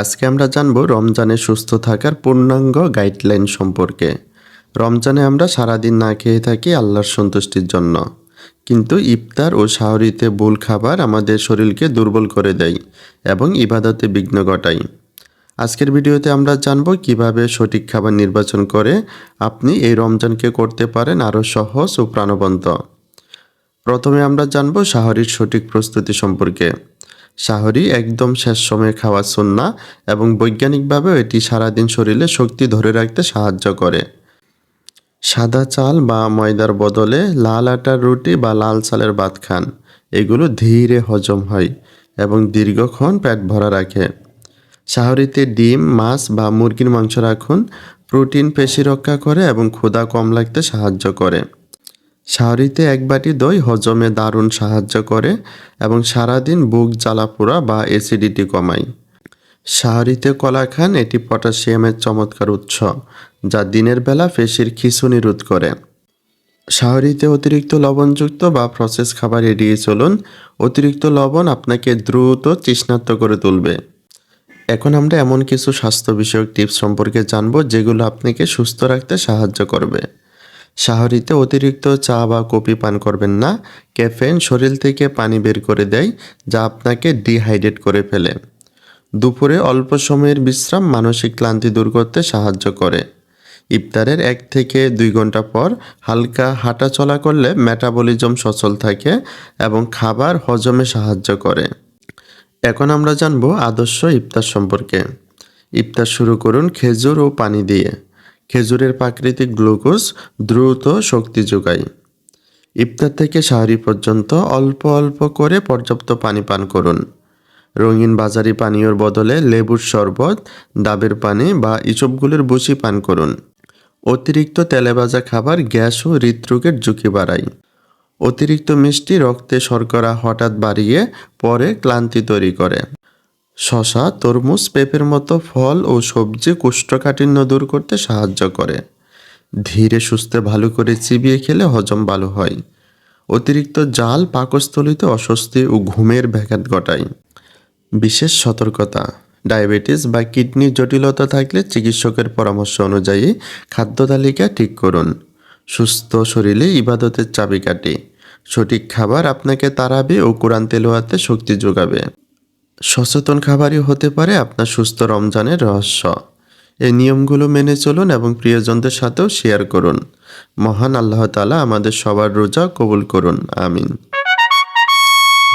আজকে আমরা জানব রমজানে সুস্থ থাকার পূর্ণাঙ্গ গাইডলাইন সম্পর্কে। রমজানে আমরা সারাদিন না খেয়ে থাকি আল্লাহর সন্তুষ্টির জন্য। কিন্তু ইফতার ও শাহরিতে ভুল খাবার আমাদের শরীরকে দুর্বল করে দেয় এবং ইবাদতে বিঘ্ন ঘটায়। আজকের ভিডিওতে আমরা জানব কীভাবে সঠিক খাবার নির্বাচন করে আপনি এই রমজানকে করতে পারেন আরও সহজ ও প্রাণবন্ত। প্রথমে আমরা জানব শাহরির সঠিক প্রস্তুতি সম্পর্কে। শাহরি একদম শেষ সময়ে খাওয়া সুন্না এবং বৈজ্ঞানিকভাবেও এটি সারাদিন শরীরে শক্তি ধরে রাখতে সাহায্য করে। সাদা চাল বা ময়দার বদলে লাল আটার রুটি বা লাল চালের ভাত খান। এগুলো ধীরে হজম হয় এবং দীর্ঘক্ষণ পেট ভরা রাখে। শাহরিতে ডিম, মাছ বা মুরগির মাংস রাখুন। প্রোটিন, পেশি রক্ষা করে এবং ক্ষুধা কম লাগতে সাহায্য করে। শাহরিতে এক বাটি দই হজমে দারুণ সাহায্য করে এবং সারাদিন বুক জ্বালাপোড়া বা অ্যাসিডিটি কমায়। শাহরিতে কলা খান এটি পটাশিয়ামের চমৎকার উৎস, যা দিনের বেলা পেশির খিঁচুনি রোধ করে। শাহরিতে অতিরিক্ত লবণযুক্ত বা প্রসেস খাবার এড়িয়ে চলুন। অতিরিক্ত লবণ আপনাকে দ্রুত তৃষ্ণার্ত করে তুলবে। এখন আমরা এমন কিছু স্বাস্থ্য বিষয়ক টিপস সম্পর্কে জানব, যেগুলো আপনাকে সুস্থ রাখতে সাহায্য করবে। শাহরিতে অতিরিক্ত চা বা কফি পান করবেন না। ক্যাফেন শরীর থেকে পানি বের করে দেয়, যা আপনাকে ডিহাইড্রেট করে ফেলে। দুপুরে অল্প সময়ের বিশ্রাম মানসিক ক্লান্তি দূর করতে সাহায্য করে। ইফতারের এক থেকে দুই ঘণ্টা পর হালকা হাঁটা চলা করলে মেটাবলিজম সচল থাকে এবং খাবার হজমে সাহায্য করে। এখন আমরা জানব আদর্শ ইফতার সম্পর্কে। ইফতার শুরু করুন খেজুর ও পানি দিয়ে। খেজুরের প্রাকৃতিক গ্লুকোজ দ্রুত শক্তি যোগায়। ইফতার থেকে সাহারি পর্যন্ত অল্প অল্প করে পর্যাপ্ত পানি পান করুন। রঙিন বাজারি পানীয়র বদলে লেবুর শরবত, ডাবের পানি বা ইসবগুলোর বুসি পান করুন। অতিরিক্ত তেলে ভাজা খাবার গ্যাস ও হৃদরোগের ঝুঁকি বাড়ায়। অতিরিক্ত মিষ্টি রক্তে শর্করা হঠাৎ বাড়িয়ে পরে ক্লান্তি তৈরি করে। শশা, তরমুজ, পেঁপের মতো ফল ও সবজি কোষ্ঠকাঠিন্য দূর করতে সাহায্য করে। ধীরে সুস্থে ভালো করে চিবিয়ে খেলে হজম ভালো হয়। অতিরিক্ত জাল পাকস্থলিতে অস্বস্তি ও ঘুমের ব্যাঘাত ঘটায়। বিশেষ সতর্কতা, ডায়াবেটিস বা কিডনির জটিলতা থাকলে চিকিৎসকের পরামর্শ অনুযায়ী খাদ্য তালিকা ঠিক করুন। সুস্থ শরীরে ইবাদতের চাবিকাঠি সঠিক খাবার আপনাকে তাড়াবে ও কোরআন তেলোয়াতে শক্তি যোগাবে। সচেতন খাবারই হতে পারে আপনার সুস্থ রমজানের রহস্য। এই নিয়মগুলো মেনে চলুন এবং প্রিয়জনদের সাথেও শেয়ার করুন। মহান আল্লাহ তালা আমাদের সবার রোজা কবুল করুন। আমিন।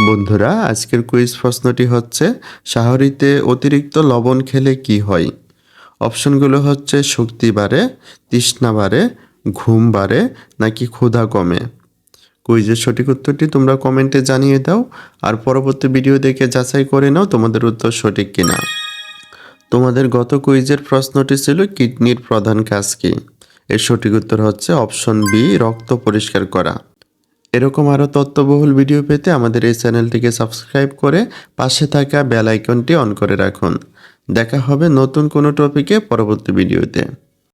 বন্ধুরা, আজকের কুইজ প্রশ্নটি হচ্ছে, শাহরিতে অতিরিক্ত লবণ খেলে কি হয়? অপশনগুলো হচ্ছে, শক্তি বাড়ে, তৃষ্ণা বাড়ে, ঘুম বাড়ে, নাকি ক্ষুধা কমে? কুইজের সঠিক উত্তরটি তোমরা কমেন্টে জানিয়ে দাও আর পরবর্তী ভিডিও দেখে যাচাই করে নাও তোমাদের উত্তর সঠিক কিনা। তোমাদের গত কুইজের প্রশ্নটি ছিল কিডনির প্রধান কাজ কি? এর সঠিক উত্তর হচ্ছে অপশন বি, রক্ত পরিষ্কার করা। এরকম আরও তথ্যবহুল ভিডিও পেতে আমাদের এই চ্যানেলটিকে সাবস্ক্রাইব করে পাশে থাকা বেল আইকনটি অন করে রাখুন। দেখা হবে নতুন কোনো টপিকে পরবর্তী ভিডিওতে।